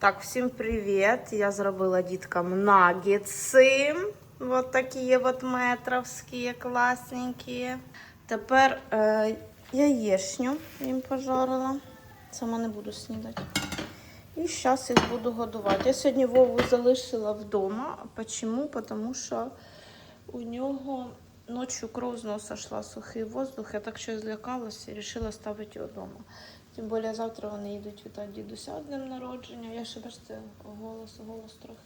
Так, всім привіт! Я зробила діткам наггетси. Вот такі от метровські, класненькі. Тепер е, яєчню їм пожарила. Сама не буду снідати. І зараз їх буду годувати. Я сьогодні Вову залишила вдома. Чому? Тому що у нього ночі кров з носа йшла сухий воздух. Я так щось злякалася і вирішила ставити його вдома. Тим більше завтра вони йдуть вітати дідуся днем народження. Я ще бачите, голос, голос трохи.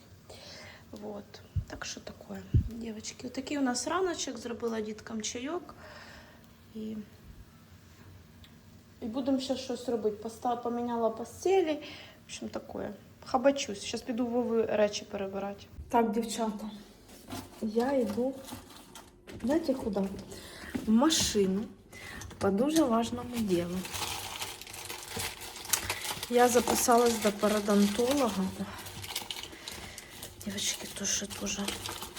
Вот. Так що таке, дівчатки. Такий у нас раночок, зробила діткам чайок. І, і будемо ще щось робити. Постав, поміняла постелі. В общем, таке. Хабачусь. Зараз піду Вови речі перебирати. Так, дівчата, я йду, знаєте куди? В машину по дуже важному ділу. Я записалась до пародонтолога. Девочки, тоже тоже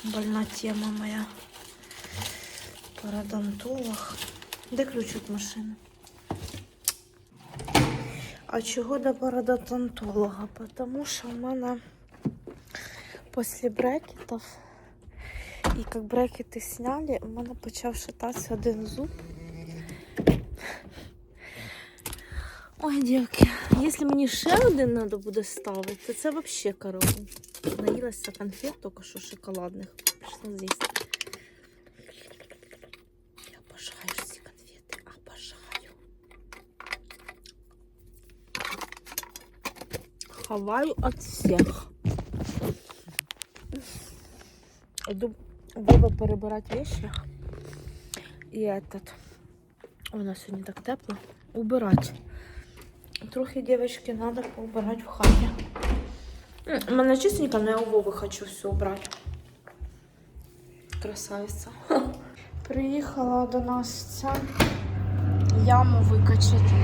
больна тема моя. Пародонтолог. Де ключ від машини? А чого до пародонтолога? Потому що в мене після брекетів, і як брекети сняли, у мене почав шататися один зуб. Ой, дівки, якщо мені ще один треба буде ставити, то це взагалі корова. Наїлася конфет тільки що шоколадних. Пішла з'їсти. Я обожаю ці конфети, обожаю. Хаваю от всіх. Иду Вова перебирати вещи. І этот. У нас сьогодні так тепло. Убирать. Трохи, девочки, надо поубирать в хаті. М, У мене чистенько, но я у Вови хочу все убрать. Красавиця. Приїхала до нас ця яму викачати.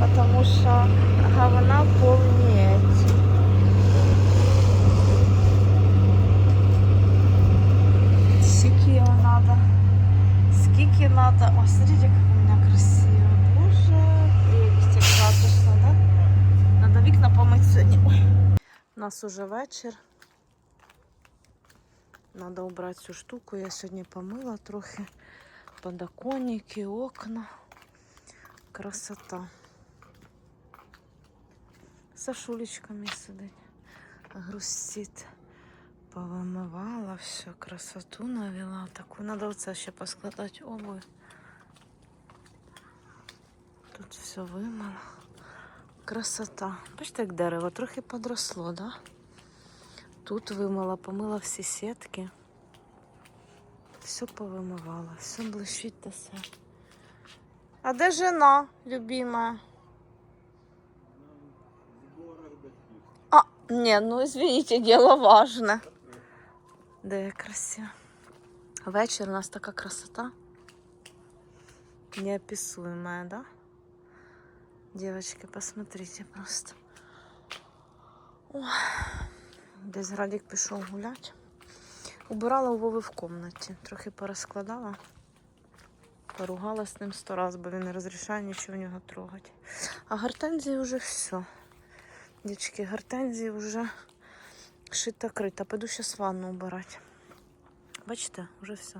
Потому що говна повніє. Скільки його надо? Скільки надо? Ой, смотрите, нас уже вечір. Надо убрати цю штуку. Я сьогодні помила трохи подоконники, окна. Красота. Сашулечками сидить. Грустить. Повимивала все, красоту навела. Таку надо оце ще поскладати обувь. Тут все вимила. Красота. Бачите, як дерево трохи подросло, да? Тут вимила, помила всі сітки. Все повимивала, все блищить та все. А де жена, любимая? А, не, ну извините, дело важное. Да, як красиво. Вечір у нас така красота. Неописуемая, да? Девочки, посмотрите просто. Десь Градик пішов гуляти. Убирала у Вови в комнаті. Трохи порозкладала. Поругала з ним сто раз, бо він не розрішає нічого в нього трогати. А гортензії вже все. Дівчатки, гортензії вже шита крита. Пойду зараз ванну убирати. Бачите, вже все.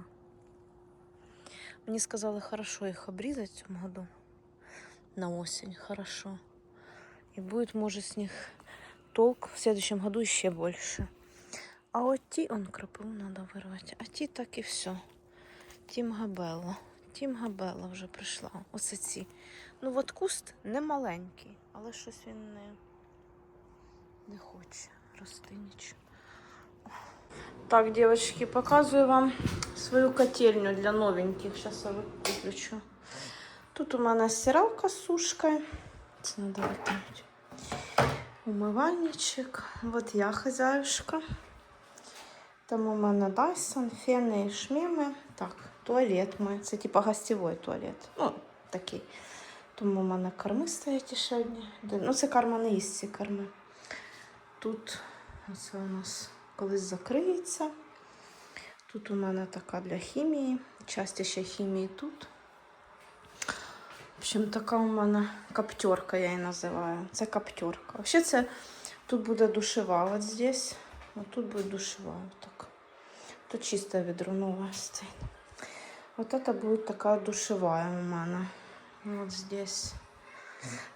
Мені сказали, хорошо їх обрізати в цьому году. На осень, хорошо. І буде, може, з них толк в следующем году ще більше. А от ті, он крапиву треба вирвати. А ті так і все. Тім Габелла. Тім Габелла вже прийшла. Оце ці. Ну от куст не маленький, але щось він не, не хоче рости нічого. Так, девочки, показую вам свою котельню для новеньких. Сейчас я выключу. Тут у мене стиралка з сушкою. Це надо викинути. Умивальничок. Вот я хозяюшка. Там у мене Dyson, фени і шміми. Так, туалет мой. Це типа гостєвий туалет. Ну, такий. Тому у мене корми стоять ще одні. Ну, це карма не їсть ці корми. Тут оце у нас колись закриється. Тут у мене така для хімії. Часті ще хімії тут. Общем, така у мене каптерка, я її називаю. Це каптерка. Взагалі, це тут буде душева от здесь. Вот тут будет душевая. Вот так. Тут чистое ведро новое стоит. Вот это будет такая душевая у мене. Вот здесь.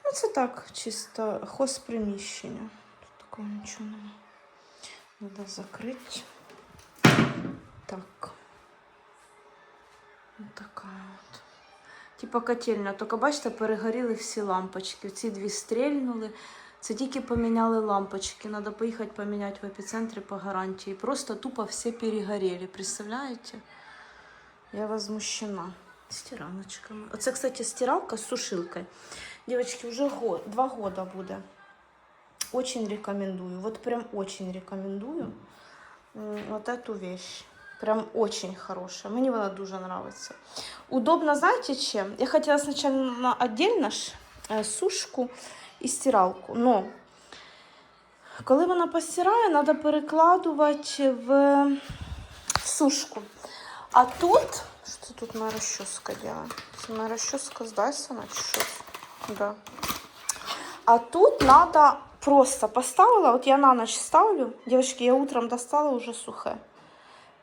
Ну, це так, чисто хозприміщення. Тут такого нічого немає. Надо закрити. Так. Вот такая. Типа котельня, тільки бачите, перегоріли всі лампочки. Ці дві стрельнули. Це тільки поміняли лампочки. Надо поїхати поміняти в епіцентрі по гарантії. Просто тупо всі перегоріли. Представляєте? Я возмущена. Стираночками. Оце, кстати, стиралка з сушилкою. Девочки, уже год, два года буде. Очень рекомендую. Вот прям очень рекомендую. Вот эту вещь. Прям очень хорошая. Мне она дуже нравится. Удобно, знаете, чем? Я хотела сначала на отдельно ж, э, сушку і стиралку. Но коли вона постирає, треба перекладувати в, сушку. А тут, що тут моя розчоска делает? Це моя розчоска з Дайсона чи щось? Да. А тут надо просто поставила, вот я на ночь ставлю, девочки, я утром достала уже сухая.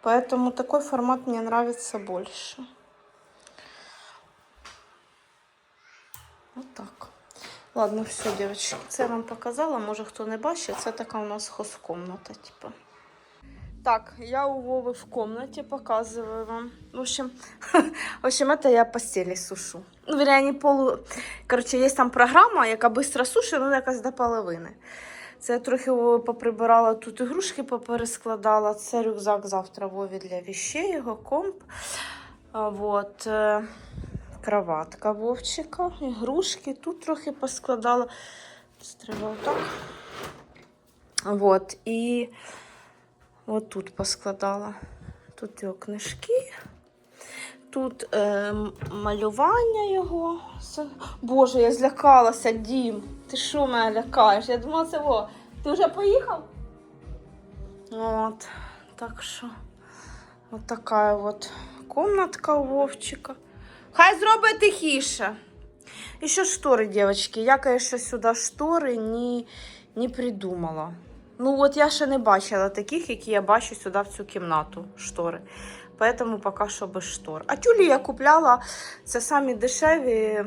Поэтому такой формат мне нравится больше. Вот так. Ладно, все, девочки. Це я вам показала. Може хто не бачить. Це така у нас хозкомната, типа. Так, я у Вовы в комнате показываю вам. В общем, в общем, это я постели сушу. Ну, вернее, не полу... Короче, є там програма, яка швидко сушить, ну, якась до половини. Це я трохи поприбирала тут ігрушки, поперескладала. Це рюкзак завтра Вові для вещей, його комп. А, вот. е, Кроватка Вовчика, ігрушки. Тут трохи поскладала. Треба отак. Вот. І от тут поскладала. Тут його книжки. Тут е, малювання його. Боже, я злякалася, Дім. Ти що мене лякаєш? Я думала, це во. Ти вже поїхав? От. Так що, от така от комнатка у Вовчика. Хай зробить тихіше. І ще штори, дівчатки. Я, конечно, сюди штори не, не придумала. Ну, от я ще не бачила таких, які я бачу сюди в цю кімнату штори. Поэтому поки що без штор. А тюлі я купляла, це самі дешеві е,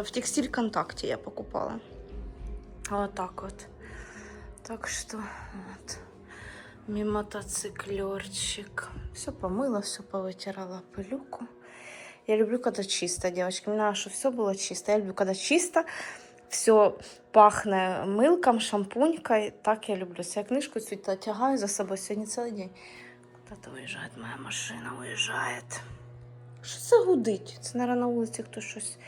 в текстиль контакті я покупала. Отак от. Так що, от. Мій мотоциклерчик. Все помыла, все повытирала пылюку. Я люблю, когда чисто, девочки. Мне надо, чтобы все было чисто. Я люблю, когда чисто, все пахне милком, шампунькой. Так я люблю. Я книжку цвіта тягаю за собою сьогодні цілий день. Куда-то уїжджає моя машина, уїжджає. Що це гудить? Це, наверное, на вулиці хтось щось.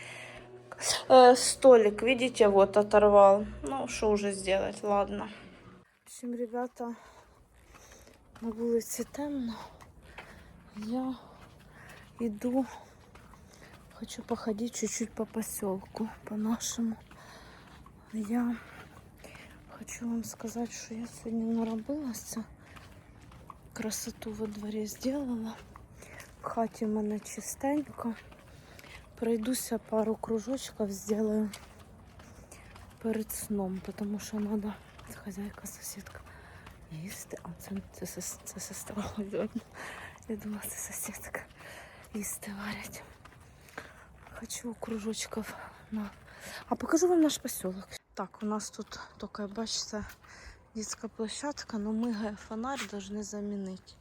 Э, столик, видите, вот оторвал. Ну, что уже сделать, ладно. В общем, ребята, на вулиці темно. Я иду, хочу походить чуть-чуть по поселку, по нашему. Я хочу вам сказать, что я сегодня наробилася. Красоту во дворі сделала. В хаті в мене чистенько. Пройдуся пару кружочков сделаю перед сном, потому що надо це хазяйка, сусідка їсти. А це, це, сес- це сестра. Я думала, це сусідка. Їсти варять. Хочу кружочков на. А покажу вам наш поселок. Так, у нас тут тільки, бачите, детская площадка, но мигає фонарь, должны заменить.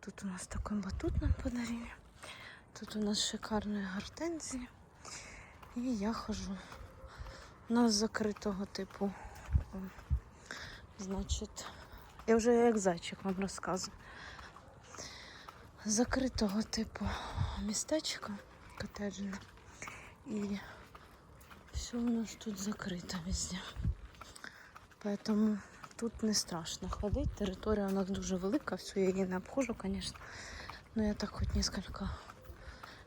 Тут у нас такой батут нам подарили. Тут у нас шикарні гортензії. І я хожу. У нас закритого типу. Значить, я вже як зайчик вам розказую. Закритого типу містечка котеджне. І все у нас тут закрито везде. Поэтому тут не страшно ходити. Територія у нас дуже велика, все, я її не обхожу, звісно. Но я так хоч несколько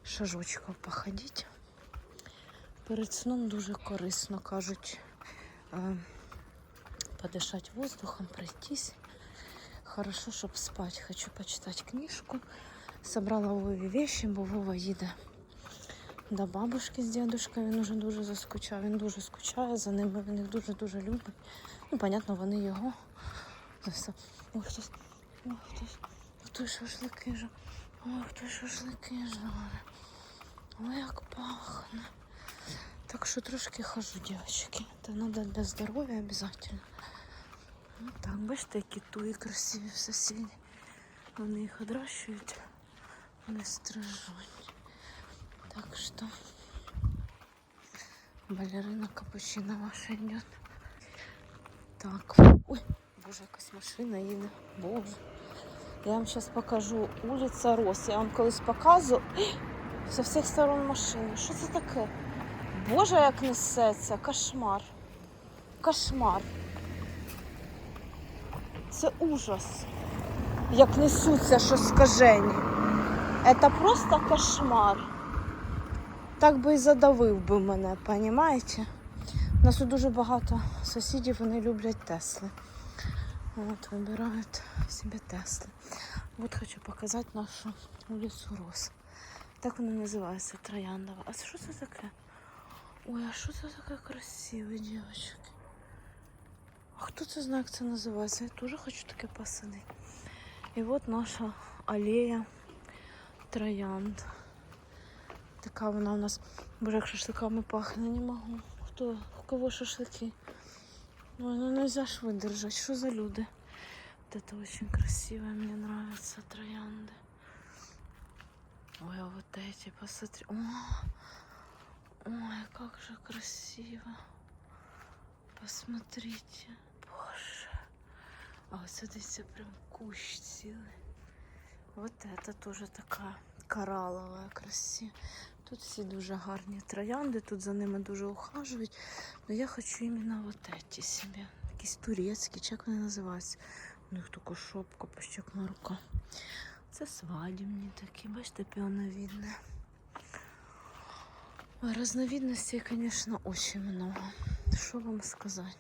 шажочків походити. Перед сном дуже корисно, кажуть, е, подишати воздухом, пройтись. Хорошо, щоб спати. Хочу почитати книжку. Собрала Вові вещи, бо Вова їде до бабушки з дідушкою. Він уже дуже заскучав. Він дуже скучає за ними. Він їх дуже-дуже любить. Ну, понятно, вони його. Ось, хтось. Ой, хтось. Хтось шашлики ж. Ой, хтось шашлики жарить. Ой, як пахне. Так що трошки хожу, дівчатки. Це треба для здоров'я обов'язково. Ну так, бачите, які туї красиві в сусіді. Вони їх одращують, вони стрижуть. Так що балерина капучино ваша йде. Так. Ой, боже, якась машина їде. Боже. Я вам зараз покажу вулиця Рос. Я вам колись показую. З всіх сторон машини. Що це таке? Боже, як несеться, кошмар. Кошмар. Це ужас. Як несуться, що скажені. Це просто кошмар. Так би і задавив би мене, понімаєте? У нас тут дуже багато сусідів, вони люблять Тесли. От, вибирають собі Тесли. От хочу показати нашу вулицю Рос. Так вона називається Трояндова. А це що це таке? Ой, а що це таке красиве, дівчатки? А хто це знає, як це називається? Я теж хочу таке посадити. І от наша алея троянд. Така вона у нас. Боже, як шашликами пахне, не можу. Хто? У кого шашлики? Ой, ну нельзя ж видержать. Що за люди? Вот это очень красиво, мне нравятся троянды. Ой, а вот эти, посмотри. О, ой, как же красиво. Посмотрите. Боже. А вот смотрите, прям кущ цілий. Вот это тоже така коралова, красива. Тут всі дуже гарні троянди, тут за ними дуже ухажують. Но я хочу іменно вот эти себе. Якісь турецькі, чи як вони називаються. У них така шопка, рука. Це свадібні такі, бачите, піоновидні. Ой, разновидностей, конечно, очень много. Что вам сказать?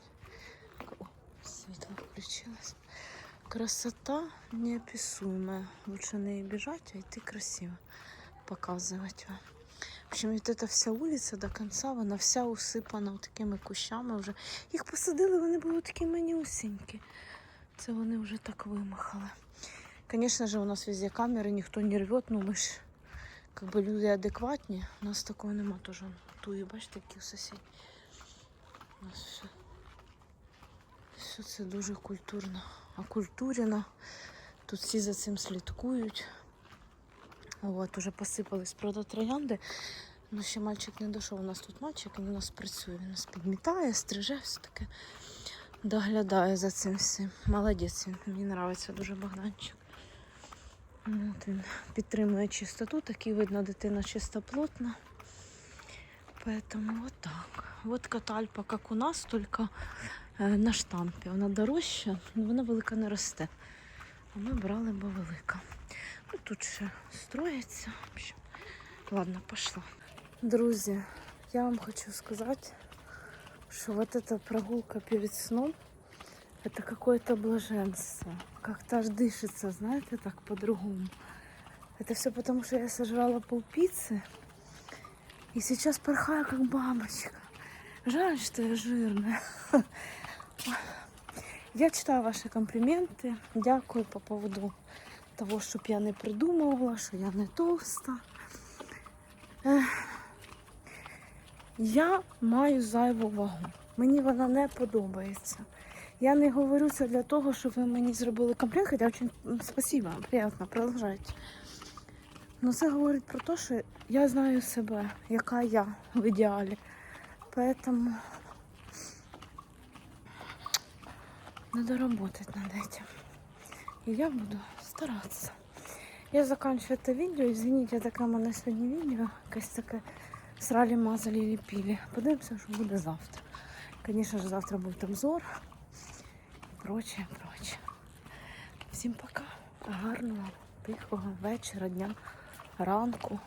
О, светло включилось. Красота неописуемая. Лучше не бежать, а идти красиво. Показывать вам. В общем, вот эта вся улица до конца, вона вся усипана от такими кущами вже. Їх посадили, вони були такі манюсінькі. Це вони вже так вимахали. Конечно же, у нас везде камеры, никто не рвет, ну мы ж как бы люди адекватні. У нас такого нема теж. Туї, бачите, які у сусідів. У нас все, все це дуже культурно. Окультурено. Тут всі за цим слідкують. От, уже посипались правда троянди. Ну, ще мальчик не дійшов. У нас тут мальчик, він у нас працює. Він нас підмітає, стриже, все таке. Доглядає за цим всім. Молодець він. Мені подобається дуже Богданчик. От він підтримує чистоту, такий видно, дитина чистоплотна. Поэтому вот так. Вот катальпа, как у нас, только е, на штампі. Вона дорожча, але вона велика не росте. А ми брали, бо велика. Ну, тут ще строїться. В общем, ладно, пошла. Друзі, я вам хочу сказати, що вот эта прогулка перед сном это какое-то блаженство. Как-то аж дышится, знаете, так по-другому. Это все потому, что я сожрала полпиццы. И сейчас порхаю, как бабочка. Жаль, что я жирная. Я читаю ваши комплименты. Дякую по поводу того, щоб я не придумувала, що я не толста. Ех. Я маю зайву вагу. Мені вона не подобається. Я не говорю це для того, щоб ви мені зробили комплімент, хоча м, спасибо, приємно, продовжайте. Ну це говорить про те, що я знаю себе, яка я в ідеалі. Поэтому надо работать над этим. И я буду стараться. Я заканчиваю это видео. Извините, таке в мене сьогодні відео. Якесь таке сралі, мазалі, ліпілі. Подивимося, що буде завтра. Звісно ж, завтра буде обзор. Проче. прочее. Всім пока. Гарного, тихого вечора, дня, ранку.